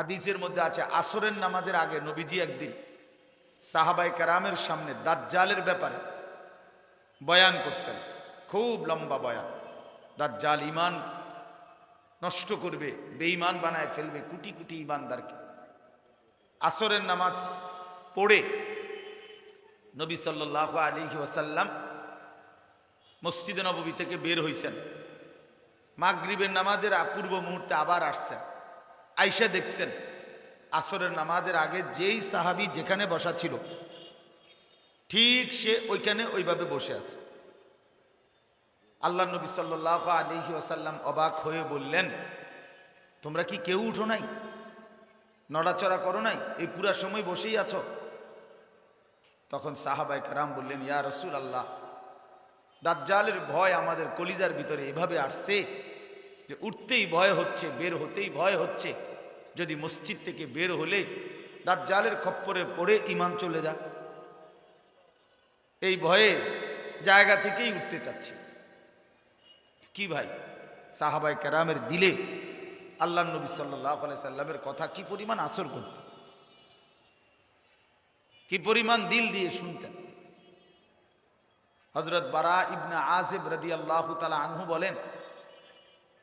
হাদিসের মধ্যে আছে, আসরের নামাজের আগে নবীজি একদিন সাহাবাই কারামের সামনে দাজ্জালের ব্যাপারে বয়ান করছেন। খুব লম্বা বয়ান। দাজ্জাল ইমান নষ্ট করবে, বেঈমান বানায় ফেলবে কুটি কুটি ইমানদারকে আসরের নামাজ পড়ে নবী সাল্লাহ আলী ওসাল্লাম মসজিদে নবী থেকে বের হইছেন। মাগরিবের নামাজের পূর্ব মুহূর্তে আবার আসছেন। আইসা দেখছেন, আসরের নামাজের আগে যেই সাহাবি যেখানে বসা ছিল, ঠিক সে ওইখানে ওইভাবে বসে আছে। আল্লাহ নবী সাল্লাহ আলিহি ওসাল্লাম অবাক হয়ে বললেন, তোমরা কি কেউ উঠো নাই? নড়াচড়া করো নাই? এই পুরা সময় বসেই আছো? তখন সাহাবাই কারাম বললেন, ইয়া রসুল আল্লাহ দাজ্জালের ভয় আমাদের কলিজার ভিতরে এভাবে আসছে যে উঠতেই ভয় হচ্ছে, বের হতেই ভয় হচ্ছে। যদি মসজিদ থেকে বের হলে দাজ্জালের খপ্পরে পড়ে ইমান চলে যায়। এই ভয়ে জায়গা থেকেই উঠতে চাচ্ছে। কি ভাই? সাহাবাই কেরামের দিলে আল্লাহ নবী সাল্লাহ সাল্লামের কথা কি পরিমাণ আসর করত? কি পরিমাণ দিল দিয়ে শুনতেন? হজরত বারা ইবনা আজিব রদি আল্লাহ তালা আনহু বলেন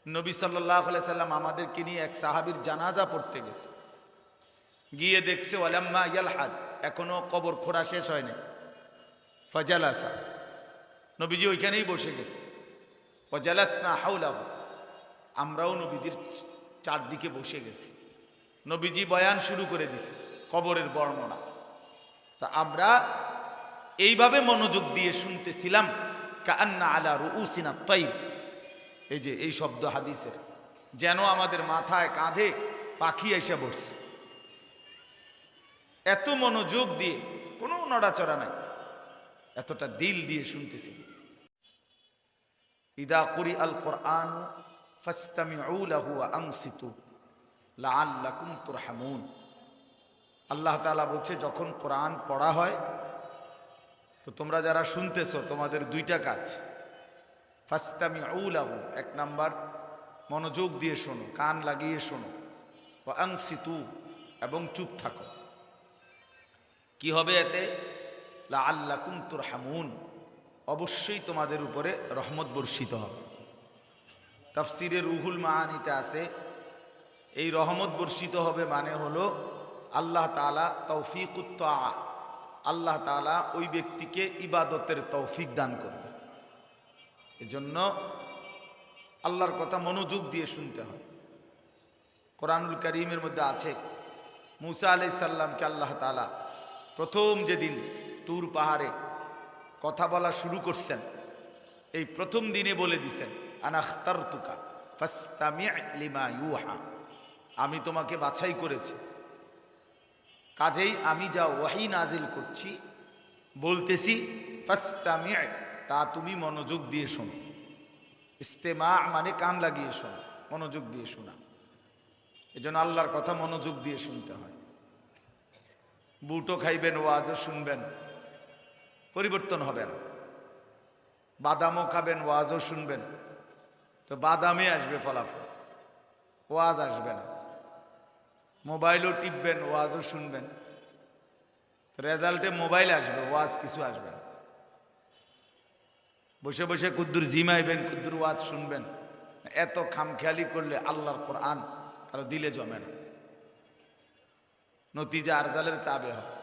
নবী সাল্লাহ সাল্লাম আমাদেরকে নিয়ে এক সাহাবির জানাজা পড়তে গেছে। গিয়ে দেখছে, ওয়ালাম্মা ইয়ালহাদ। এখনও কবর খোঁড়া শেষ হয়নি। ফজালাসা। নবীজি ওইখানেই বসে গেছে। ফজালাস না হাউলাহু আমরাও নবীজির চারদিকে বসে গেছি। নবীজি বয়ান শুরু করে দিছে, কবরের বর্ণনা। তা আমরা এইভাবে মনোযোগ দিয়ে শুনতেছিলাম কান্না আলা রুসিনা তৈর। এই যে, এই শব্দ হাদিসের। যেন আমাদের মাথায় কাঁধে পাখি এসে বসছে। এত মনোযোগ দিয়ে, কোনো নড়াচড়া নাই। এতটা দিল দিয়ে শুনতেছি। ইদা কুরি আল কোরআন আল্লাহ তাআলা বলছে, যখন কোরআন পড়া হয়, তো তোমরা যারা শুনতেছো, তোমাদের দুইটা কাজ। ফাস্তামিউ লাহু এক নাম্বার, মনোযোগ দিয়ে শোনো, কান লাগিয়ে শোনো আংসিতু, এবং চুপ থাকো। কি হবে এতে? লা আল্লা কুমতুর হামুন অবশ্যই তোমাদের উপরে রহমত বর্ষিত হবে। তাফসিরের রুহুল মাহানিতে আছে, এই রহমত বর্ষিত হবে মানে হলো আল্লাহ তালা তৌফিকুত্ত আল্লাহ তালা ওই ব্যক্তিকে ইবাদতের তৌফিক দান করবে এজন্য আল্লাহর কথা মনোযোগ দিয়ে শুনতে হয়। কোরআনুল করিমের মধ্যে আছে, মুসা আলাই সাল্লামকে আল্লাহ তালা প্রথম যেদিন তুর পাহাড়ে কথা বলা শুরু করছেন, এই প্রথম দিনে বলে দিছেন আনাখতার তুকা লিমা ইউহা আমি তোমাকে বাছাই করেছি। কাজেই আমি যা ওয়াহি নাজিল করছি, বলতেছি, ফাস্তামি তা তুমি মনোযোগ দিয়ে শোনো। ইস্তেমা মানে কান লাগিয়ে শোনো, মনোযোগ দিয়ে শোনা। এজন্য আল্লাহর কথা মনোযোগ দিয়ে শুনতে হয়। বুটো খাইবেন, ওয়াজও শুনবেন, পরিবর্তন হবে না। বাদামও খাবেন, ওয়াজও শুনবেন। তো বাদামে আসবে ফলাফল, ওয়াজ আসবে না। মোবাইলও টিপবেন, ওয়াজও শুনবেন। রেজাল্টে মোবাইল আসবে, ওয়াজ কিছু আসবে না। বসে বসে কুদ্দুর জিমাইবেন, কুদ্দুর ওয়াজ শুনবেন। এত খামখেয়ালি করলে আল্লাহর কোরআন কারও দিলে জমে না। নতিজা আরজালের তাবে হবে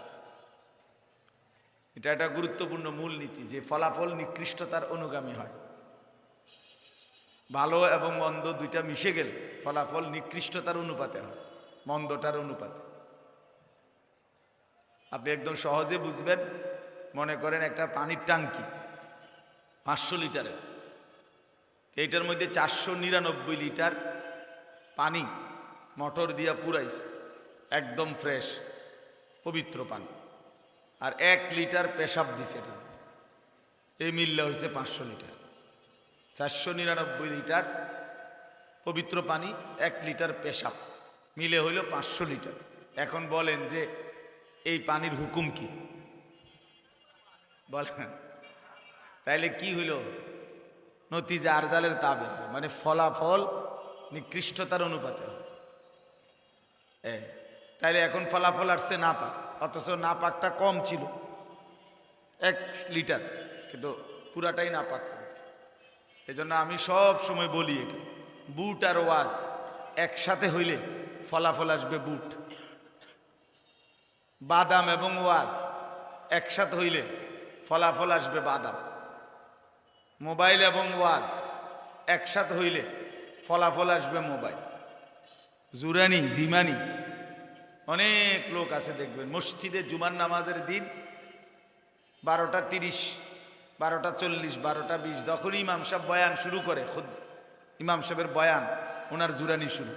এটা একটা গুরুত্বপূর্ণ মূলনীতি যে ফলাফল নিকৃষ্টতার অনুগামী হয়। ভালো এবং মন্দ দুইটা মিশে গেলে ফলাফল নিকৃষ্টতার অনুপাতে হয় মন্দটার অনুপাতে। আপনি একদম সহজে বুঝবেন, মনে করেন একটা পানির টাঙ্কি পাঁচশো লিটারের এইটার মধ্যে চারশো নিরানব্বই লিটার পানি মটর দিয়া পুরাইছে, একদম ফ্রেশ, পবিত্র পানি। আর এক লিটার পেশাব দিছে এটা এই মিললে হয়েছে পাঁচশো লিটার। চারশো নিরানব্বই লিটার পবিত্র পানি, এক লিটার পেশাব। মিলে হইল পাঁচশো লিটার। এখন বলেন যে এই পানির হুকুম কি? বলেন। তাইলে কি হইল? নতিজা আরজালের তাবে। মানে ফলাফল নিকৃষ্টতার অনুপাতে। এ, তাইলে এখন ফলাফল আসছে না পাক অথচ না পাকটা কম ছিল। এক লিটার। কিন্তু পুরাটাই না পাক দিছে। এজন্য আমি সব সময় বলি এটা। বুট আর ওয়াজ একসাথে হইলে ফলাফল আসবে বুট। বাদাম এবং ওয়াজ একসাথে হইলে ফলাফল আসবে বাদাম। মোবাইল এবং ওয়াজ একসাথে হইলে ফলাফল আসবে মোবাইল। জুরানি, জিমানি, অনেক লোক আছে দেখবেন, মসজিদে জুমার নামাজের দিন বারোটা তিরিশ, বারোটা চল্লিশ, বারোটা বিশ, যখনই ইমাম সাহেব বয়ান শুরু করে, খুদ, ইমাম সাহেবের বয়ান, ওনার জুরানি শুরু।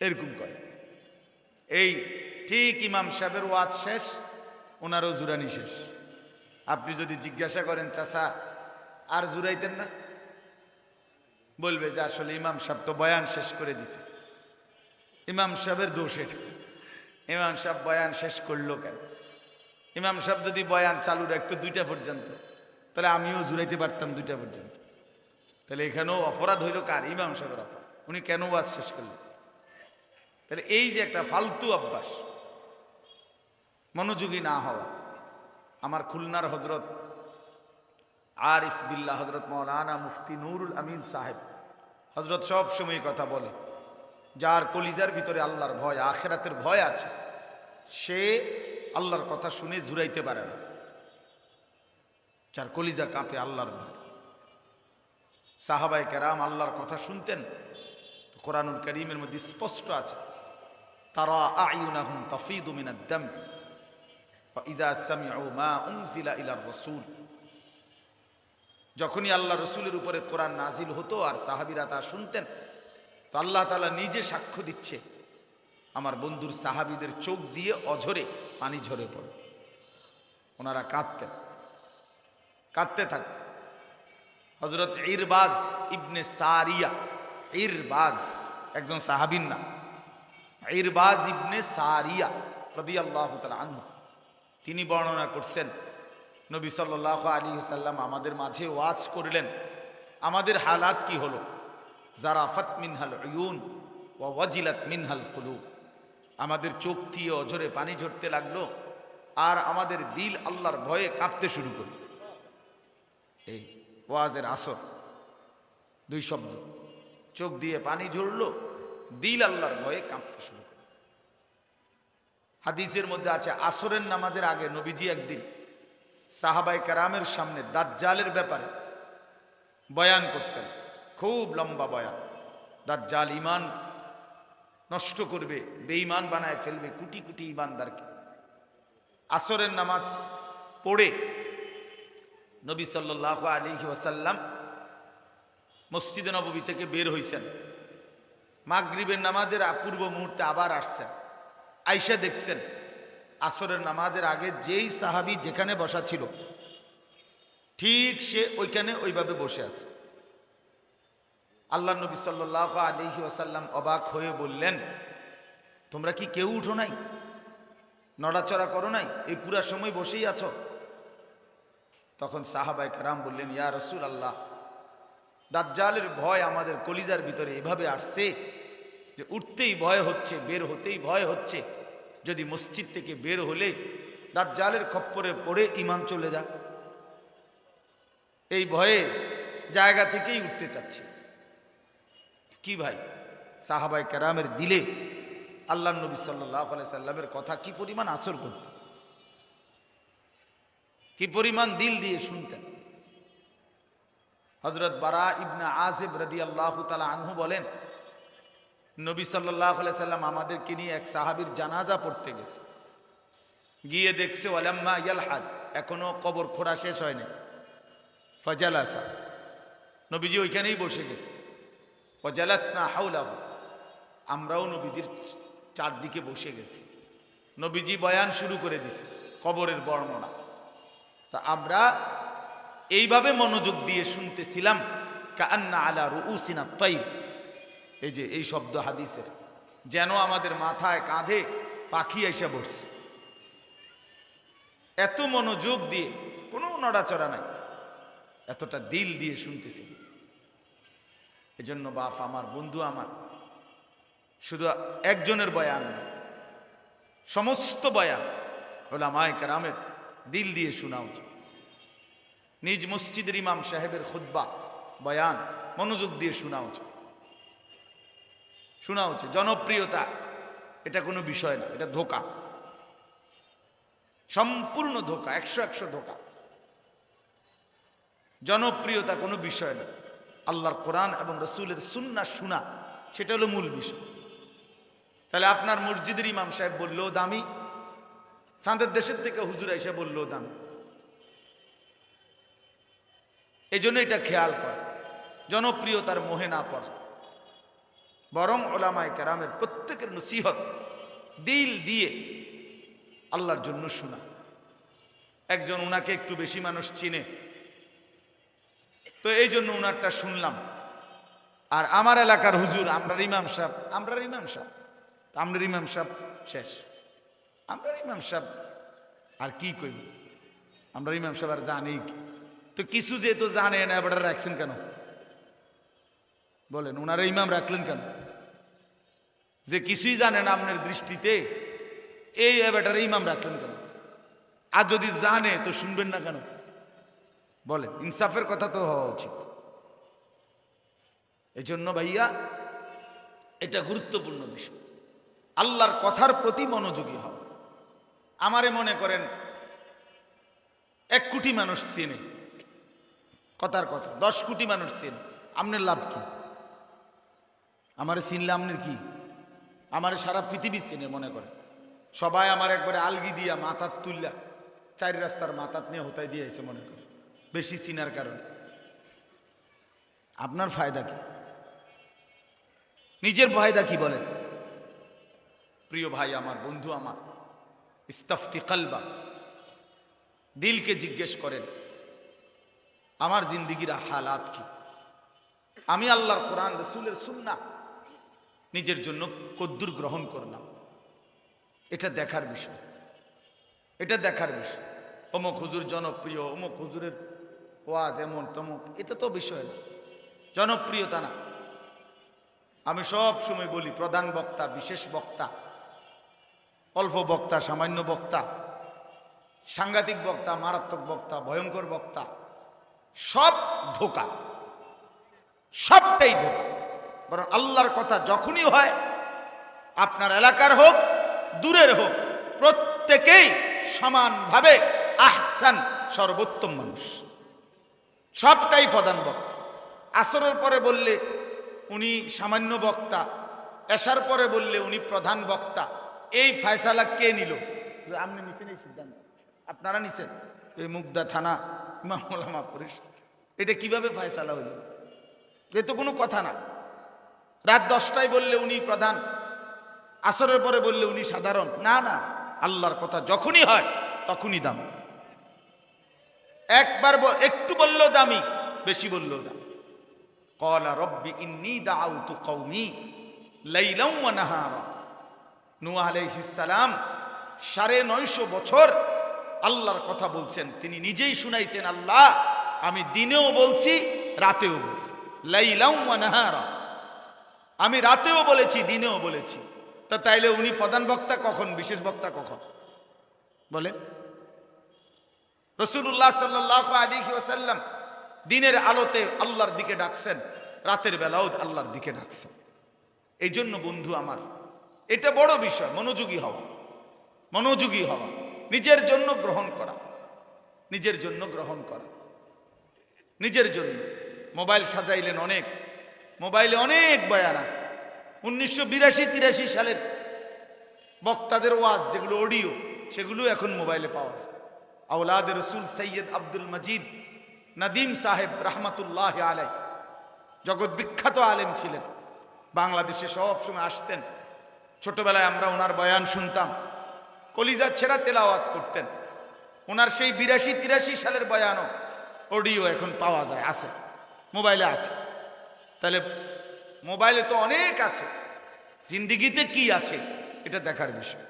এরকম করে। এই ঠিক ইমাম সাহেবের ওয়াজ শেষ, ওনারও জুরানি শেষ। আপনি যদি জিজ্ঞাসা করেন, চাচা, আর জুরাইতেন না? বলবে যে, আসলে ইমাম সাহেব তো বয়ান শেষ করে দিছে। ইমাম সাহেবের দোষ এটা। ইমাম সাহেব বয়ান শেষ করল কেন? ইমাম সাহেব যদি বয়ান চালু রাখতো দুইটা পর্যন্ত, তাহলে আমিও জুড়াইতে পারতাম দুইটা পর্যন্ত। তাহলে এখানেও অপরাধ হইল কার? ইমাম সাহেবের অপরাধ। উনি কেন ওয়াজ শেষ করলেন? তাহলে এই যে একটা ফালতু অভ্যাস, মনোযোগী না হওয়া আমার খুলনার হজরত আরিফ বিল্লা হজরত মৌলানা মুফতি নুরুল আমিন সাহেব, হজরত সব সময় কথা বলে, যার কলিজার ভিতরে আল্লাহর ভয়, আখেরাতের ভয় আছে, সে আল্লাহর কথা শুনে জুড়াইতে পারে না। যার কলিজা কাঁপে আল্লাহর ভয়। সাহাবাই কেরাম আল্লাহর কথা শুনতেন কোরআনুল করিমের মধ্যে স্পষ্ট আছে, তারা আইউনাহুম তাফিদু যখনই আল্লাহ রসুলের উপরে কোরআন নাজিল হতো আর সাহাবিরা তা শুনতেন, তো আল্লাহ তালা নিজে সাক্ষ্য দিচ্ছে, আমার বন্ধুর সাহাবিদের চোখ দিয়ে অঝরে পানি ঝরে পড়ে। ওনারা কাঁদতেন, কাঁদতে থাকতেন। হজরত ইরবাজ ইবনে সারিয়া, ইরবাজ, একজন সাহাবিন নাম, ইরবাজ ইবনে সারিয়া রদি আল্লাহ আনহু। তিনি বর্ণনা করছেন, নবী সাল্লাহ আলী সাল্লাম আমাদের মাঝে ওয়াজ করলেন, আমাদের হালাত কি হলো? জারাফাত মিনহাল ইউন ওয়াজিলাত মিনহাল কুলুব। আমাদের চোখ দিয়ে অঝরে পানি ঝরতে লাগল আর আমাদের দিল আল্লাহর ভয়ে কাঁপতে শুরু করল। এই ওয়াজের আসর, দুই শব্দ, চোখ দিয়ে পানি ঝরলো, দিল আল্লাহর ভয়ে কাঁপতে শুরু হাদিসের মধ্যে আছে, আসরের নামাজের আগে নবীজি একদিন সাহাবাই কারামের সামনে দাজ্জালের ব্যাপারে বয়ান করছেন। খুব লম্বা বয়ান। দাজ্জাল ইমান নষ্ট করবে, বেঈমান বানায় ফেলবে কুটি কুটি ইমানদারকে আসরের নামাজ পড়ে নবী সাল্লাহ আলী ওয়াসাল্লাম মসজিদে নবী থেকে বের হইছেন। মাগরিবের নামাজের পূর্ব মুহূর্তে আবার আসছেন। আইসা দেখছেন, আসরের নামাজের আগে যেই সাহাবি যেখানে বসা ছিল, ঠিক সে ওইখানে ওইভাবে বসে আছে। আল্লাহ নবী সাল্লাহ আলহি আসাল্লাম অবাক হয়ে বললেন, তোমরা কি কেউ উঠো নাই? নড়াচড়া করো নাই? এই পুরা সময় বসেই আছো? তখন সাহাবাই কারাম বললেন, ইয়া রসুল আল্লাহ দাজ্জালের ভয় আমাদের কলিজার ভিতরে এভাবে আসছে যে উঠতেই ভয় হচ্ছে, বের হতেই ভয় হচ্ছে। যদি মসজিদ থেকে বের হলে তার জালের খপ্পরে পড়ে ইমান চলে যায়। এই ভয়ে জায়গা থেকেই উঠতে চাচ্ছে। কি ভাই? সাহাবাই কেরামের দিলে আল্লাহ নবী সাল্লাহ সাল্লামের কথা কি পরিমাণ আসর করত? কি পরিমাণ দিল দিয়ে শুনতেন? হজরত বারা ইবনা আজিব রদি আল্লাহ তালা আনহু বলেন নবী সাল্লাহ সাল্লাম আমাদেরকে নিয়ে এক সাহাবির জানাজা পড়তে গেছে। গিয়ে দেখছে, ওয়ালাম্মা ইয়ালহাদ। এখনও কবর খোঁড়া শেষ হয়নি। ফজালাসা। নবীজি ওইখানেই বসে গেছে। ফজালাস না হাউলাহ আমরাও নবীজির চারদিকে বসে গেছি। নবীজি বয়ান শুরু করে দিছে, কবরের বর্ণনা। তা আমরা এইভাবে মনোযোগ দিয়ে শুনতেছিলাম কান্না আলা রুসিনা তৈর এই যে, এই শব্দ হাদিসের। যেন আমাদের মাথায় কাঁধে পাখি এসে বসছে। এত মনোযোগ দিয়ে, কোনো নড়াচড়া নাই। এতটা দিল দিয়ে শুনতেছি। এজন্য বাপ আমার, বন্ধু আমার, শুধু একজনের বয়ান না, সমস্ত বয়ান ওলামায় কারামের দিল দিয়ে শোনা উচিত। নিজ মসজিদের ইমাম সাহেবের খুদ্া বয়ান মনোযোগ দিয়ে শোনা উচিত। শোনা উচিত, জনপ্রিয়তা, এটা কোনো বিষয় না, এটা ধোকা। সম্পূর্ণ ধোকা, একশো একশো ধোকা। জনপ্রিয়তা কোনো বিষয় না। আল্লাহর কোরআন এবং রসুলের সুন্না শোনা, সেটা হলো মূল বিষয়। তাহলে আপনার মসজিদের ইমাম সাহেব বললেও দামি। সাঁদের দেশের থেকে হুজুর এসে বললেও দামি। এই এটা খেয়াল করে, জনপ্রিয়তার মোহে না পড়ে। বরং ওলামায় কেরামের প্রত্যেকের নসিহত দিল দিয়ে আল্লাহর জন্য শোনা। একজন উনাকে একটু বেশি মানুষ চিনে। তো এই জন্য উনারটা শুনলাম। আর আমার এলাকার হুজুর আমরার ইমাম সাহেব, আমরার ইমাম সাহেব, আমরার ইমাম সাহেব শেষ। আমরার ইমাম সাহেব আর কি কইব? আমরা ইমাম সাহেব আর জানি তো কিছু যেহেতু জানে না, এবার রাখছেন কেন? বলেন ওনারা ইমাম রাখলেন কেন? যে কিছুই জানে না আপনার দৃষ্টিতে, এই এবারটার ইমাম রাখলেন কেন? আর যদি জানে, তো শুনবেন না কেন? বলেন, ইনসাফের কথা তো হওয়া উচিত। এই জন্য ভাইয়া, এটা গুরুত্বপূর্ণ বিষয়। আল্লাহর কথার প্রতি মনোযোগী হওয়া আমারে মনে করেন, এক কোটি মানুষ চেনে। কথার কথা, দশ কোটি মানুষ চেনে। আপনার লাভ কি? আমারে চিনলে আপনার কি? আমারে সারা পৃথিবী চেনে মনে করে। সবাই আমার একবারে আলগি দিয়া মাথার তুললা, চারি রাস্তার মাথাত নিয়ে হোতায় দিয়ে এসে মনে করে। বেশি চিনার কারণে। আপনার ফায়দা কি? নিজের ফায়দা কি বলেন? প্রিয় ভাই আমার, বন্ধু আমার, ইস্তাফতি কালবা, দিলকে জিজ্ঞেস করেন, আমার জিন্দিগির হালাত কি? আমি আল্লাহর কোরআন, রসুলের সুন্না নিজের জন্য কদ্দুর গ্রহণ করলাম। এটা দেখার বিষয়। এটা দেখার বিষয়। অমুক হুজুর জনপ্রিয়, অমুক হুজুরের ওয়াজ এমন তমুক, এটা তো বিষয় না। জনপ্রিয়তা না। আমি সব সময় বলি, প্রধান বক্তা, বিশেষ বক্তা, অল্প বক্তা, সামান্য বক্তা, সাংঘাতিক বক্তা, মারাত্মক বক্তা, ভয়ঙ্কর বক্তা, সব ধোকা। সবটাই ধোকা। বরং আল্লাহর কথা যখনই হয় আপনার এলাকার হোক দূরের হোক প্রত্যেকেই সমানভাবে আহসান সর্বোত্তম মানুষ। সবটাই প্রধান বক্তা। আসরের পরে বললে উনি সামান্য বক্তা এসার পরে বললে উনি প্রধান বক্তা। এই ফয়সালা কে নিল? আপনি নিছেন এই সিদ্ধান্ত আপনারা নিছেন? এই মুগদা থানা ইমামুলামা পুলিশ এটা কীভাবে ফয়সালা হইল এ তো কোনো কথা না। রাত দশটায় বললে উনি প্রধান, আসরের পরে বললে উনি সাধারণ। না না, আল্লাহর কথা যখনই হয় তখনই দাম। একবার একটু বললেও দামি, বেশি বললেও দাম। কলা রব্বি ইন্নি দাউতু কৌমি লাইলাম আলাইহিস সালাম সাড়ে নয়শো বছর আল্লাহর কথা বলছেন। তিনি নিজেই শুনাইছেন, আল্লাহ, আমি দিনেও বলছি, রাতেও বলছি। লাইলাম নাহারা। আমি রাতেও বলেছি, দিনেও বলেছি। তা তাইলে উনি প্রধান বক্তা কখন? বিশেষ বক্তা কখন? বলেন। রসুল্লাহ সাল্লাহ আলী ওসাল্লাম দিনের আলোতে আল্লাহর দিকে ডাকছেন, রাতের বেলাও আল্লাহর দিকে ডাকছেন। এই জন্য বন্ধু আমার, এটা বড় বিষয়, মনোযোগী হওয়া। মনোযোগী হওয়া, নিজের জন্য গ্রহণ করা। নিজের জন্য গ্রহণ করা। নিজের জন্য। মোবাইল সাজাইলেন অনেক। মোবাইলে অনেক বয়ান আছে। উনিশশো বিরাশি, তিরাশি সালের বক্তাদের ওয়াজ, যেগুলো অডিও, সেগুলো এখন মোবাইলে পাওয়া যায়। আউলাদ রসুল সৈয়দ আব্দুল মজিদ নদীম সাহেব রহমতুল্লাহ আলাই জগৎ বিখ্যাত আলেম ছিলেন। বাংলাদেশে সব সময় আসতেন। ছোটবেলায় আমরা ওনার বয়ান শুনতাম। কলিজা ছেঁড়া তেলাওয়াত করতেন। ওনার সেই বিরাশি, তিরাশি সালের বয়ানও অডিও এখন পাওয়া যায়, আছে। মোবাইলে আছে। তাহলে মোবাইলে তো অনেক আছে। জিন্দিগিতে কি আছে? এটা দেখার বিষয়।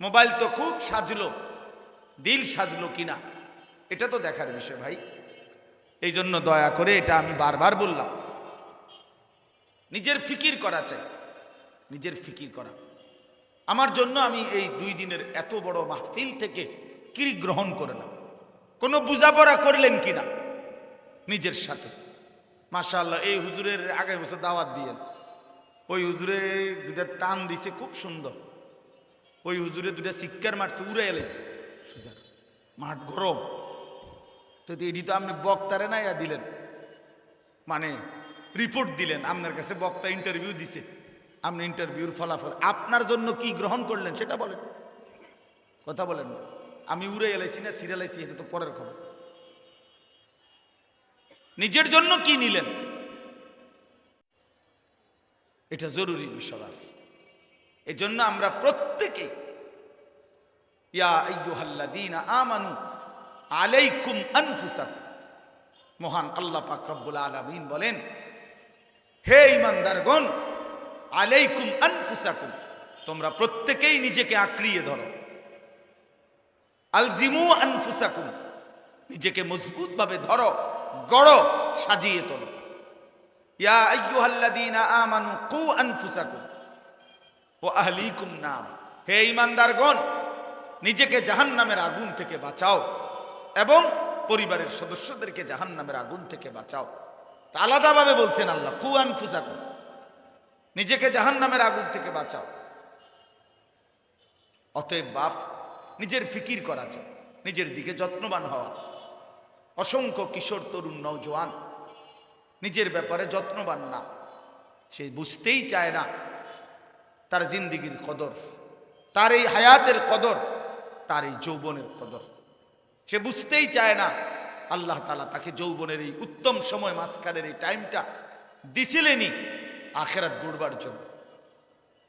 মোবাইল তো খুব সাজলো। দিল সাজলো কিনা? এটা তো দেখার বিষয় ভাই। এই জন্য দয়া করে এটা আমি বারবার বললাম। নিজের ফিকির করা চাই। নিজের ফিকির করা। আমার জন্য আমি এই দুই দিনের এত বড় মাহফিল থেকে কিরি গ্রহণ করে না কোনো বুঝাপড়া করলেন কিনা? নিজের সাথে। মাশাআল্লাহ, এই হুজুরের আগে বছর দাওয়াত দিয়েন। ওই হুজুরে দুটা টান দিছে, খুব সুন্দর। ওই হুজুরে দুটা শিক্ষার মারছে, উড়ে সুজার মাঠ গরম। তো এডি তো আপনি বক্তারে না ইয়া দিলেন। মানে রিপোর্ট দিলেন, আপনার কাছে বক্তা ইন্টারভিউ দিছে। আপনি ইন্টারভিউর ফলাফল, আপনার জন্য কি গ্রহণ করলেন সেটা বলেন। কথা বলেন আমি উড়ে এলাইছি না সিরিয়ালাইছি এটা তো পরের খবর। নিজের জন্য কি নিলেন? এটা জরুরি বিষয়। জন্য আমরা প্রত্যেকে আলাইকুম মহান আল্লাহ পাক রব্বুল আলামিন বলেন, হে ইমানদারগণ আলাইকুম আনফুসাকুম। তোমরা প্রত্যেকেই নিজেকে আঁকড়িয়ে ধরো। আলজিমু আনফুসাকুম। নিজেকে মজবুতভাবে ধরো। গড়ো, সাজিয়ে তোলো। ইয়া আইয়ুহাল্লাযীনা আমানু কু আনফুসাকুম ও আহলিকুম নার। হে ইমানদারগণ নিজেকে জাহান্নামের আগুন থেকে বাঁচাও এবং পরিবারের সদস্যদেরকে জাহান্নামের আগুন থেকে বাঁচাও। তা আলাদাভাবে বলছেন আল্লাহ, কু আনফুসাকুম, নিজেকে জাহান্নামের আগুন থেকে বাঁচাও। অতএব বাপ, নিজের ফিকির করা চায় নিজের দিকে যত্নবান হওয়া। অসংখ্য কিশোর, তরুণ নৌজওয়ান নিজের ব্যাপারে যত্নবান না। সে বুঝতেই চায় না তার জিন্দিগির কদর, তার এই হায়াতের কদর, তার এই যৌবনের কদর। সে বুঝতেই চায় না আল্লাহ তালা তাকে যৌবনের এই উত্তম সময় মাঝখানের এই টাইমটা দিছিলেনই আখেরাত গড়বার জন্য।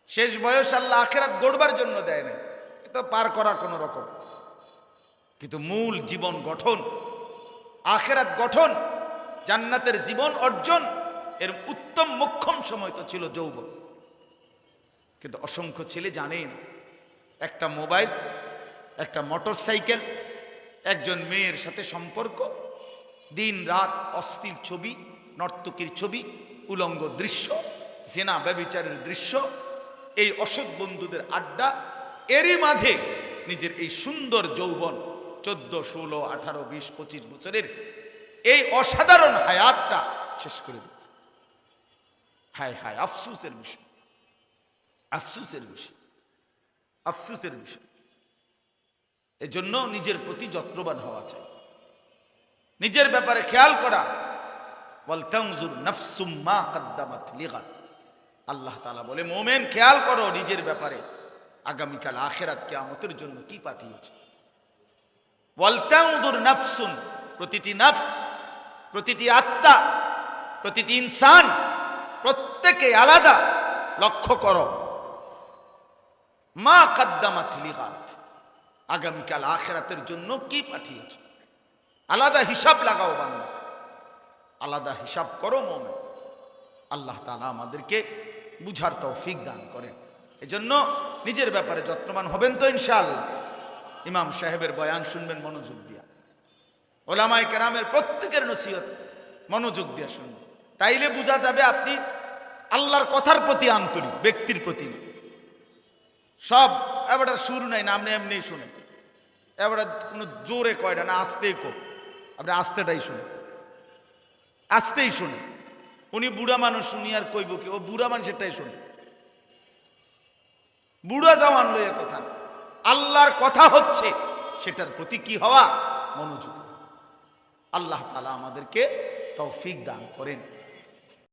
শেষ বয়স আল্লাহ আখেরাত গড়বার জন্য দেয় না এটা পার করা কোনো রকম। কিন্তু মূল জীবন গঠন আখেরাত গঠন, জান্নাতের জীবন অর্জন, এর উত্তম মোক্ষম সময় তো ছিল যৌবন। কিন্তু অসংখ্য ছেলে জানেই না, একটা মোবাইল, একটা মোটর সাইকেল একজন মেয়ের সাথে সম্পর্ক, দিন রাত অস্থির ছবি, নর্তকীর ছবি, উলঙ্গ দৃশ্য, জেনা ব্যবিচারের দৃশ্য, এই অসৎ বন্ধুদের আড্ডা, এরই মাঝে নিজের এই সুন্দর যৌবন চোদ্দ, ষোলো, আঠারো, বিশ, পঁচিশ বছরের এই অসাধারণ হায়াতটা শেষ করে দিচ্ছে হায় হায়, আফসুসের বিষয়। আফসুসের বিষয়। আফসুসের বিষয়। এজন্য নিজের প্রতি যত্নবান হওয়া চাই। নিজের ব্যাপারে খেয়াল করা। আল্লাহ বলে, মোমেন, খেয়াল করো নিজের ব্যাপারে। আগামীকাল আখেরাত কিয়ামতের জন্য কি পাঠিয়েছে? ওয়ালতানজুর নাফসুন, প্রতিটি নাফস, প্রতিটি আত্মা, প্রতিটি ইনসান, প্রত্যেকে আলাদা, লক্ষ্য করো। মা কাদ্দামাত লিগাদ আগামীকাল আখেরাতের জন্য কি পাঠিয়েছ? আলাদা হিসাব লাগাও বান্দা। আলাদা হিসাব করো মোমে আল্লাহ তালা আমাদেরকে বুঝার তৌফিক দান করেন। এজন্য নিজের ব্যাপারে যত্নবান হবেন তো ইনশাআল্লাহ। ইমাম সাহেবের বয়ান শুনবেন, মনোযোগ দিয়া। ওলামাই কেরামের প্রত্যেকের নসিহত মনোযোগ দিয়া শুনবেন। তাইলে বোঝা যাবে আপনি আল্লাহর কথার প্রতি আন্তরিক, ব্যক্তির প্রতি। সব এবার সুর নাই, না আপনি এমনি শুনেন। এবার কোনো জোরে কয় না না আস্তেই কো। আপনি আস্তেটাই শুনে আস্তেই শুনে উনি বুড়া মানুষ শুনি আর কইব কি, ও বুড়া মানুষেরটাই শুনে বুড়া জওয়ান লইয়া কথা না। আল্লাহর কথা হচ্ছে সেটার প্রতি কি হওয়া? মনোযোগ। আল্লাহ তালা আমাদেরকে তৌফিক দান করেন।